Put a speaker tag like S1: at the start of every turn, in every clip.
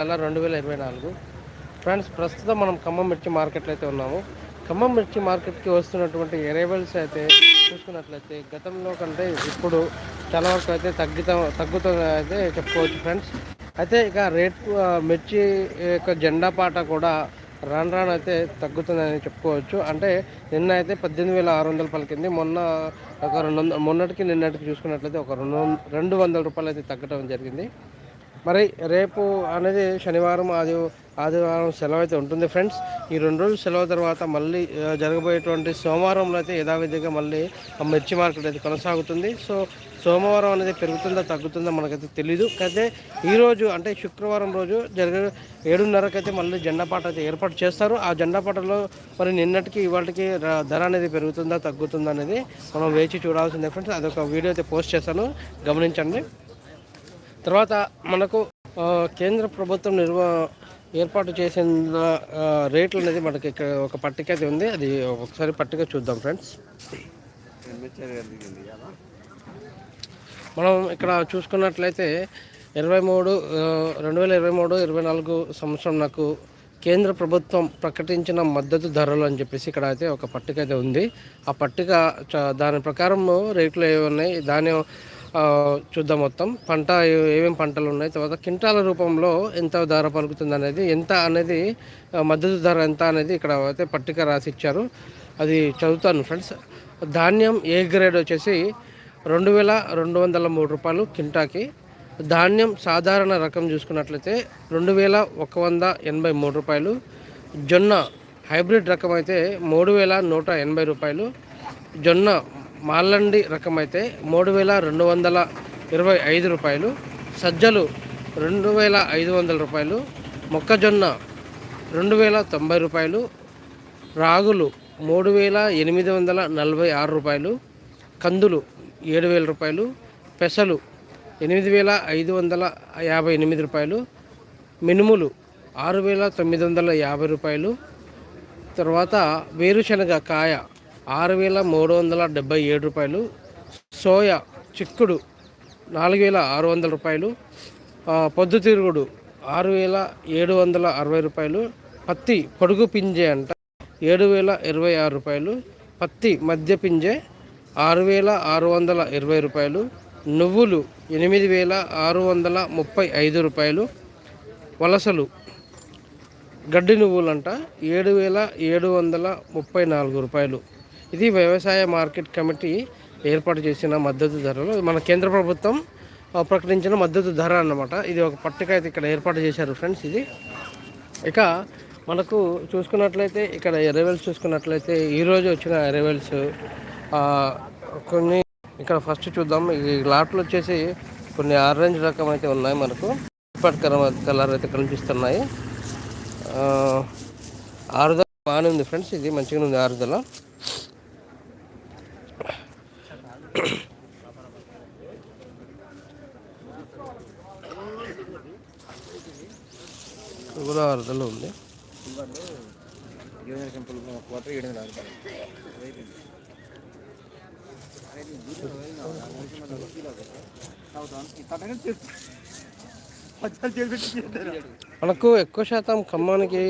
S1: నెల రెండు వేల ఇరవై నాలుగు. ఫ్రెండ్స్ ప్రస్తుతం మనం ఖమ్మం మిర్చి మార్కెట్లో అయితే ఉన్నాము. ఖమ్మం మిర్చి మార్కెట్కి వస్తున్నటువంటి ఎరైవల్స్ అయితే చూసుకున్నట్లయితే గతంలో కంటే ఇప్పుడు చాలా వరకు అయితే తగ్గుతా తగ్గుతుంది అయితే చెప్పుకోవచ్చు ఫ్రెండ్స్. అయితే ఇక రేట్ మిర్చి యొక్క జెండా పాట కూడా రాను రాను అయితే తగ్గుతుందని చెప్పుకోవచ్చు. అంటే నిన్న అయితే పద్దెనిమిది వేల ఆరు వందలు పలికింది మొన్న ఒక రెండు మొన్నటికి నిన్నటికి చూసుకున్నట్లయితే ఒక రెండు రెండు వందల రూపాయలు అయితే తగ్గడం జరిగింది. మరి రేపు అనేది శనివారం ఆది ఆదివారం సెలవు అయితే ఉంటుంది ఫ్రెండ్స్. ఈ రెండు రోజులు సెలవు తర్వాత మళ్ళీ జరగబోయేటువంటి సోమవారంలో అయితే యథావిధిగా మళ్ళీ మిర్చి మార్కెట్ అయితే కొనసాగుతుంది. సో సోమవారం అనేది పెరుగుతుందా తగ్గుతుందా మనకైతే తెలీదు. అయితే ఈరోజు అంటే శుక్రవారం రోజు జరిగే ఏడున్నరకైతే మళ్ళీ జెండాపాట అయితే ఏర్పాటు చేస్తారు. ఆ జెండాపాటలో మరి నిన్నటికి ఇవాళకి ధర అనేది పెరుగుతుందా తగ్గుతుందా అనేది మనం వేచి చూడాల్సిందే ఫ్రెండ్స్. అదొక వీడియో అయితే పోస్ట్ చేస్తాను గమనించండి. తర్వాత మనకు కేంద్ర ప్రభుత్వం నిర్వ ఏర్పాటు చేసిన రేట్లు అనేది మనకి ఇక్కడ ఒక పట్టిక అయితే ఉంది. అది ఒకసారి పట్టిక చూద్దాం ఫ్రెండ్స్. మనం ఇక్కడ చూసుకున్నట్లయితే ఇరవై మూడు రెండు వేల ఇరవై మూడు ఇరవై నాలుగు సంవత్సరం నాకు కేంద్ర ప్రభుత్వం ప్రకటించిన మద్దతు ధరలు అని చెప్పేసి ఇక్కడ అయితే ఒక పట్టిక అయితే ఉంది. ఆ పట్టిక దాని ప్రకారం రేట్లు ఏవి ఉన్నాయి? దాని చూద్దాం మొత్తం. పంట ఏమేమి పంటలు ఉన్నాయి? తర్వాత కింటాల రూపంలో ఎంత ధర పలుకుతుంది అనేది ఎంత అనేది మద్దతు ధర ఎంత అనేది ఇక్కడ అయితే పట్టిక రాసి ఇచ్చారు అది చదువుతాను ఫ్రెండ్స్. ధాన్యం ఏ గ్రేడ్ వచ్చేసి రెండు వేల రెండు వందల మూడు రూపాయలు కింటాకి. ధాన్యం సాధారణ రకం చూసుకున్నట్లయితే రెండు వేల ఒక వంద ఎనభై మూడు రూపాయలు. జొన్న హైబ్రిడ్ రకం అయితే మూడు వేల నూట ఎనభై రూపాయలు. జొన్న మాల్లండి రకం అయితే మూడు వేల రెండు వందల ఇరవై ఐదు రూపాయలు సజ్జలు రెండు వేల ఐదు వందల రూపాయలు మొక్కజొన్న రెండు వేల తొంభై రూపాయలు రాగులు మూడు వేల ఎనిమిది వందల నలభై ఆరు రూపాయలు కందులు ఏడు వేల రూపాయలు పెసలు ఎనిమిది వేల ఐదు వందల యాభై ఎనిమిది రూపాయలు మినుములు ఆరు వేల తొమ్మిది వందల యాభై రూపాయలు తర్వాత వేరుశనగ కాయ ఆరు వేల మూడు వందల డెబ్బై ఏడు రూపాయలు సోయా చిక్కుడు నాలుగు వేల ఆరు వందల రూపాయలు పొద్దుతిరుగుడు ఆరు వేల ఏడు వందల అరవై రూపాయలు పత్తి పొడుగు పింజే అంట ఏడు వేల ఇరవై ఆరు రూపాయలు పత్తి మధ్య పింజే ఆరు వేల ఆరు వందల ఇరవై రూపాయలు నువ్వులు ఎనిమిది వేల ఆరు వందల ముప్పై ఐదు రూపాయలు వలసలు గడ్డి నువ్వులంట ఏడు వేల ఏడు వందల ముప్పై నాలుగు రూపాయలు. ఇది వ్యవసాయ మార్కెట్ కమిటీ ఏర్పాటు చేసిన మద్దతు ధరలు. మన కేంద్ర ప్రభుత్వం ప్రకటించిన మద్దతు ధర అన్నమాట. ఇది ఒక పట్టిక అయితే ఇక్కడ ఏర్పాటు చేశారు ఫ్రెండ్స్ ఇది. ఇక మనకు చూసుకున్నట్లయితే ఇక్కడ ఎరవెల్స్ చూసుకున్నట్లయితే ఈరోజు వచ్చిన ఎరవెల్స్ కొన్ని ఇక్కడ ఫస్ట్ చూద్దాం. ఈ లాట్లు వచ్చేసి కొన్ని ఆరెంజ్ రకం అయితే ఉన్నాయి మనకు. కలర్ అయితే కనిపిస్తున్నాయి. ఆరుదల బాగానే ఉంది ఫ్రెండ్స్ ఇది. మంచిగా ఉంది ఆరుదల. గోదావరిలో ఉంది. మనకు ఎక్కువ శాతం ఖమ్మానికి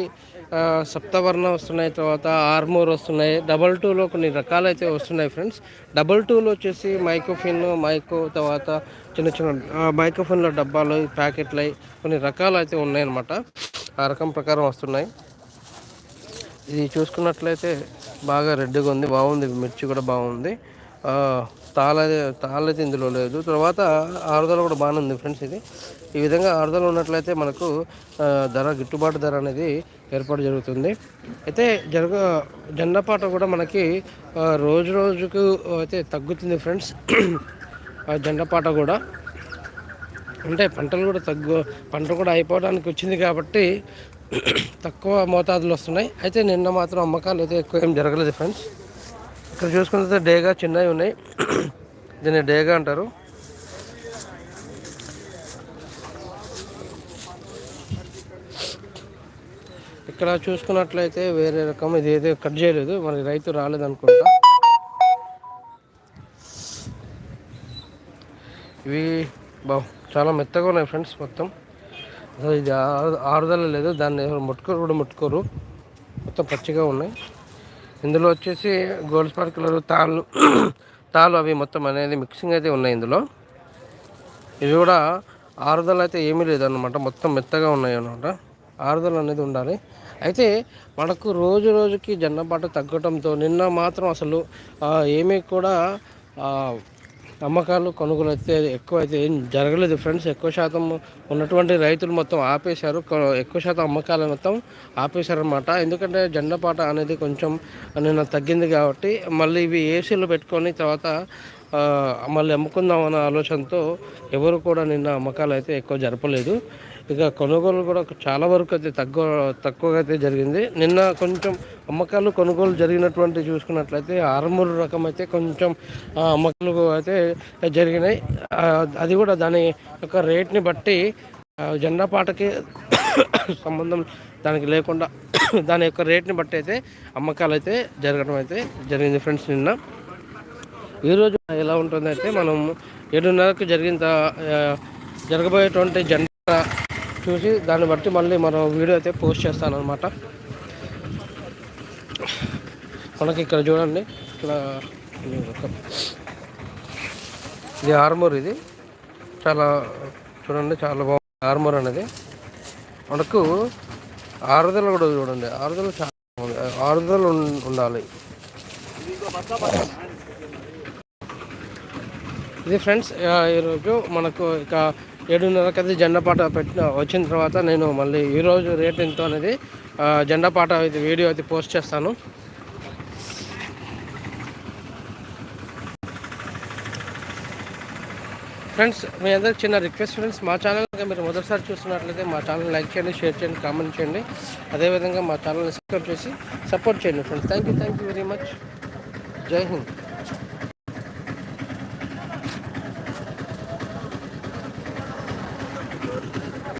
S1: సప్తవర్ణ వస్తున్నాయి తర్వాత ఆర్మోర్ వస్తున్నాయి. డబల్ టూలో కొన్ని రకాలైతే వస్తున్నాయి ఫ్రెండ్స్. డబల్ టూలో వచ్చేసి మైక్రోఫిన్ మైకో తర్వాత చిన్న చిన్న మైక్రోఫిన్ల డబ్బాలు ప్యాకెట్లు కొన్ని రకాలు అయితే ఉన్నాయన్నమాట. ఆ రకం ప్రకారం వస్తున్నాయి. ఇది చూసుకున్నట్లయితే బాగా రెడ్గా ఉంది బాగుంది. మిర్చి కూడా బాగుంది. తాళ తాళైతే ఇందులో లేదు. తర్వాత ఆరుదల కూడా బాగానే ఉంది ఫ్రెండ్స్ ఇది. ఈ విధంగా ఆరుదల ఉన్నట్లయితే మనకు ధర గిట్టుబాటు ధర అనేది ఏర్పాటు జరుగుతుంది. అయితే జరగ జెండపాట కూడా మనకి రోజు రోజుకు అయితే తగ్గుతుంది ఫ్రెండ్స్. జెండపాట కూడా. అంటే పంటలు కూడా తగ్గు పంట కూడా అయిపోవడానికి వచ్చింది కాబట్టి తక్కువ మోతాదులు వస్తున్నాయి. అయితే నిన్న మాత్రం అమ్మకాలు అయితే ఎక్కువ ఏం జరగలేదు ఫ్రెండ్స్. ఇక్కడ చూసుకుంటే డేగా చిన్నవి ఉన్నాయి. దీన్ని డేగా అంటారు. ఇక్కడ చూసుకున్నట్లయితే వేరే రకం ఇది ఏదో కట్ చేయలేదు. మనకి రైతు రాలేదనుకుంటా ఇవి బా చాలా మెత్తగా ఉన్నాయి ఫ్రెండ్స్ మొత్తం. అసలు ఇది ఆరుదల లేదు. దాన్ని ఎవరు ముట్టుకోరు కూడా ముట్టుకోరు. మొత్తం పచ్చిగా ఉన్నాయి. ఇందులో వచ్చేసి గోల్డ్ స్పార్క్లర్ తాళ్ళు తాళ్ళు అవి మొత్తం అనేది మిక్సింగ్ అయితే ఉన్నాయి ఇందులో. ఇవి కూడా ఆరుదల అయితే ఏమీ లేదన్నమాట మొత్తం మెత్తగా ఉన్నాయి అనమాట ఆరుదల అనేది ఉండాలి. అయితే మనకు రోజు రోజుకి జొన్నపాట తగ్గటంతో నిన్న మాత్రం అసలు ఏమీ కూడా అమ్మకాలు కొనుగోలు అయితే ఎక్కువ అయితే ఏం జరగలేదు ఫ్రెండ్స్. ఎక్కువ శాతం ఉన్నటువంటి రైతులు మొత్తం ఆపేశారు. కొ- ఎక్కువ శాతం అమ్మకాలు మొత్తం ఆపేశారనమాట ఎందుకంటే జెండపాట అనేది కొంచెం నిన్న తగ్గింది కాబట్టి మళ్ళీ ఇవి ఏసీలు పెట్టుకొని తర్వాత మళ్ళీ అమ్ముకుందాం అన్న ఆలోచనతో ఎవరు కూడా నిన్న అమ్మకాలు అయితే ఎక్కువ జరపలేదు. ఇక కొనుగోలు కూడా చాలా వరకు అయితే తక్కువ తక్కువగా అయితే జరిగింది. నిన్న కొంచెం అమ్మకాలు కొనుగోలు జరిగినటువంటి చూసుకున్నట్లయితే ఆరుమూరు రకం అయితే కొంచెం అమ్మకాలు అయితే జరిగినాయి. అది కూడా దాని యొక్క రేట్ని బట్టి జెండా పాటకి సంబంధం దానికి లేకుండా దాని యొక్క రేట్ని బట్టి అయితే అమ్మకాలు అయితే జరగడం అయితే జరిగింది ఫ్రెండ్స్ నిన్న. ఈరోజు ఎలా ఉంటుందంటే మనం ఏడున్నరకు జరిగిన జరగబోయేటువంటి జెండా చూసి దాన్ని బట్టి మళ్ళీ మనం వీడియో అయితే పోస్ట్ చేస్తానమాట మనకి ఇక్కడ చూడండి ఇక్కడ ఇది ఆర్మూర్ ఇది. చాలా చూడండి చాలా బాగుంది ఆర్మూర్ అనేది. మనకు ఆరుదల కూడా చూడండి ఆరుదల చాలా బాగుంది. ఆరుదల ఉండాలి. ఇది ఫ్రెండ్స్ ఈరోజు మనకు ఇక ఏడున్నరకైతే అది జెండా పాట పెట్టిన వచ్చిన తర్వాత నేను మళ్ళీ ఈరోజు రేట్ ఎంతో అనేది ఆ, జెండా పాట అయితే వీడియో అయితే పోస్ట్ చేస్తాను. ఫ్రెండ్స్ మీ అందరికి చిన్న రిక్వెస్ట్ ఫ్రెండ్స్ మా ఛానల్ మీరు మొదటిసారి చూస్తున్నట్లయితే మా ఛానల్ లైక్ చేయండి షేర్ చేయండి కామెంట్ చేయండి. అదేవిధంగా మా ఛానల్ని సబ్స్క్రైబ్ చేసి సపోర్ట్ చేయండి friends. Thank you thank you very much జై హింద్.